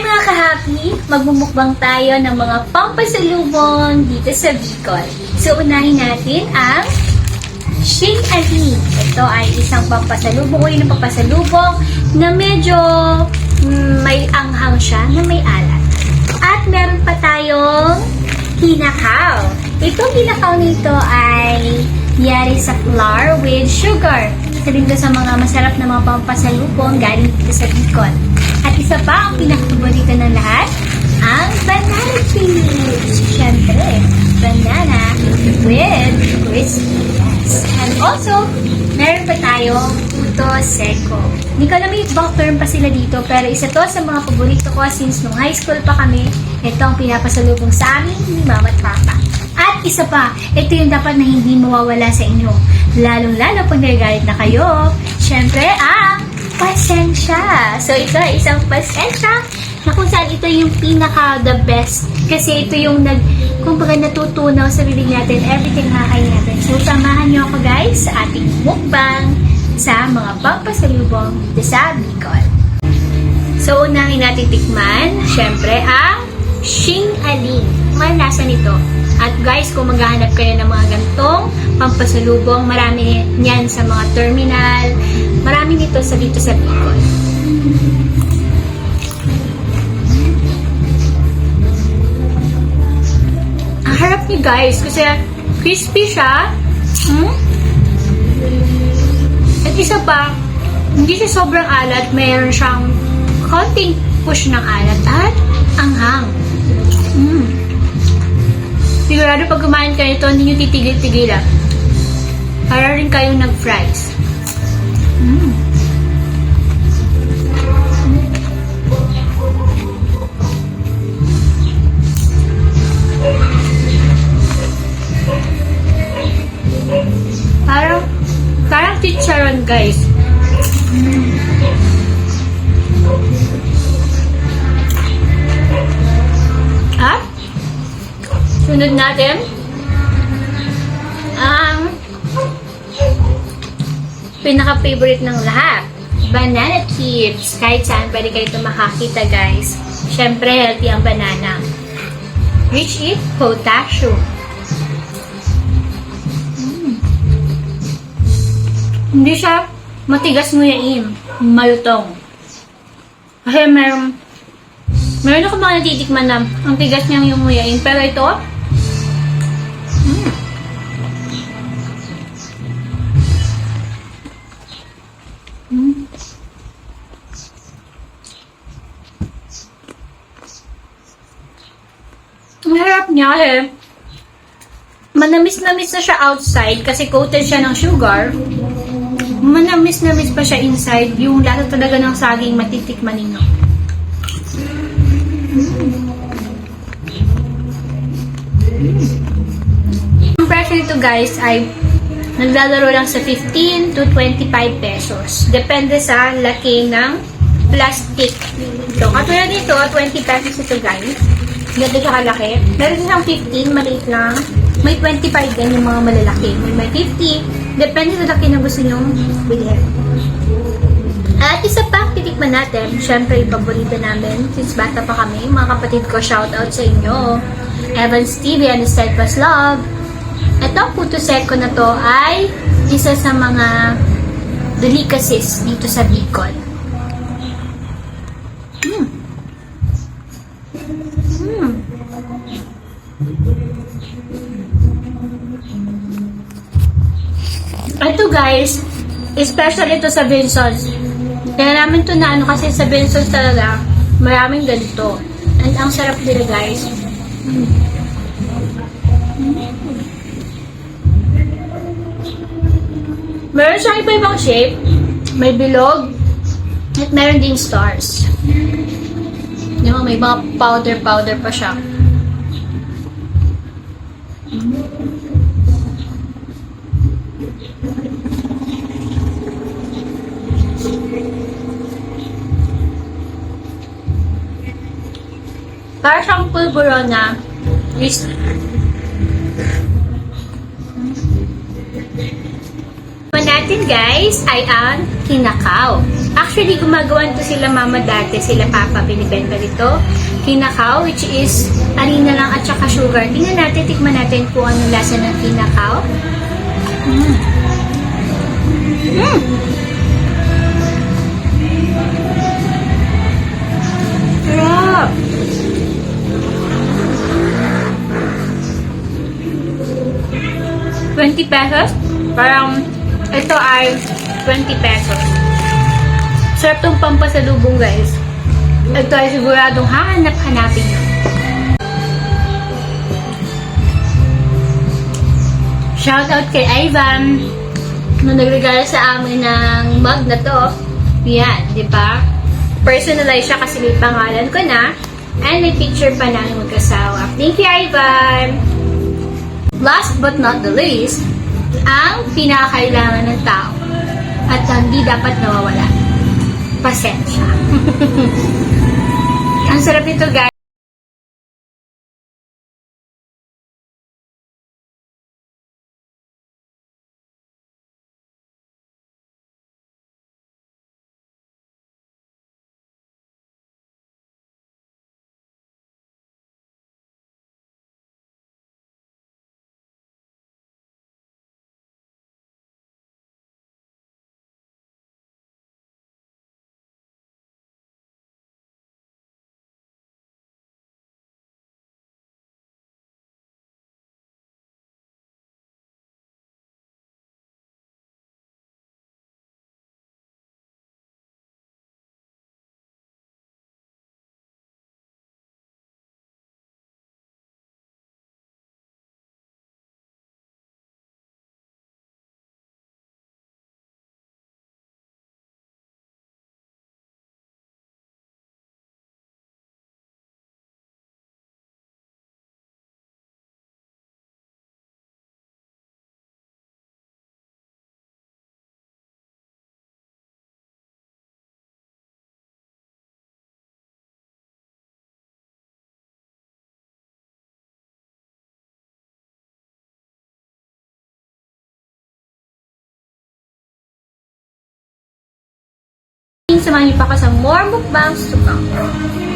mga kahapi! Magmumukbang tayo ng mga pampasalubong dito sa Bicol. So, unahin natin ang Shake Ali. Ito ay isang pampasalubong o yun ang pampasalubong na medyo mm, may anghang siya na may alat. At meron pa tayong hinakaw. Itong hinakaw nito ay yari sa flour with sugar. Isa din sa mga masarap na mga pampasalubong galing dito sa Bicol. At isa pa ang pinakapaborito ng lahat, ang banana chips. Siyempre, banana with crispiness. And also, meron pa tayong puto seco. Hindi ko alam ibang term pa sila dito, pero isa to sa mga paborito ko since nung high school pa kami, ito ang pinapasalubong sa amin ni Mama at Papa. At isa pa, ito yung dapat na hindi mawawala sa inyo. Lalong-lalo pag nagagalit na kayo. Siyempre, ang pasensya. So, ito ay isang pasensya na kung saan ito yung pinaka the best. Kasi ito yung nag, kumbaga natutunaw sa bibig natin, everything nakakain natin. So, samahan niyo ako guys sa ating mukbang sa mga pampasalubong sa Bicol. So, unahin natin tikman, syempre, ang Shing Aling. Malasa nito. At guys, kung maghahanap kayo ng mga gantong pampasalubong, marami niyan sa mga terminal. Marami nito sa dito sa Bicol. Ang harap niya guys, kasi crispy siya. Hmm? At isa pa, hindi siya sobrang alat. Mayroon siyang konting push ng alat at anghang. Mm. Sigurado pag kumain kayo ito, hindi nyo titigil-tigilan. Para rin kayong nag-fries. Mm. Chicharon guys. At, sunod natin, ang pinaka-favorite ng lahat, banana chips. Kahit saan pwede kayo ito makakita guys. Siyempre, healthy ang banana. Rich in potassium. Hindi siya matigas nguyain. Malutong. Kasi meron Meron ako mga natitikman na ang tigas niyang yung nguyain. Pero ito, mm. Mm. Ang harap niya eh. Manamis-namis na siya outside kasi coated siya ng sugar. Manamis-namis pa siya inside. Yung lasa talaga ng saging matitikman ninyo. Ang presyo nito guys ay naglalaro lang sa 15 to 25 pesos. Depende sa laki ng plastic. So, katulad nito, 20 pesos ito guys. Ganito siya kalaki. Meron siyang 15, maliit lang. May 25 din yung mga malalaki. May may 50. Depende sa laki na gusto nyong bilhin. At isa pa, titikman natin. Siyempre, yung paborito namin. Since bata pa kami, mga kapatid ko, shout out sa inyo. Evan Stevie and Steadfast Love. Ito, puto seco na to ay isa sa mga delicacies dito sa Bicol. Guys, special ito sa Vinsons. Kaya namin to na ano kasi sa Vinsons talaga, maraming ganito. And ang sarap nila guys. Mm. Meron siyang iba-ibang shape. May bilog. At meron din stars. Ba, may mga powder-powder pa siya. Para siyang pulburona is natin guys ay ang kinakaw. Actually, gumagawa to sila mama dati, sila papa, binibenta dito. Kinakaw, which is harina lang at saka sugar. Tingnan natin, tikman natin kung ano lasa ng kinakaw. Mm. Mm. Pesos? Parang ito ay 20 pesos. Sarap tong pampasalubong guys. Ito ay siguradong hahanap-hanapin nyo. Shoutout kay Ivan na nagregalo sa amin ng mug na to. Yan, di ba? Personalize siya kasi may pangalan ko na. And may picture pa namin magkasawa. Thank you, Ivan! Last but not the least, ang pinakakailangan ng tao at hindi dapat nawawala. Pasensya. ang sarap nito, guys. Samahan niyo pa ako sa more mukbangs to come.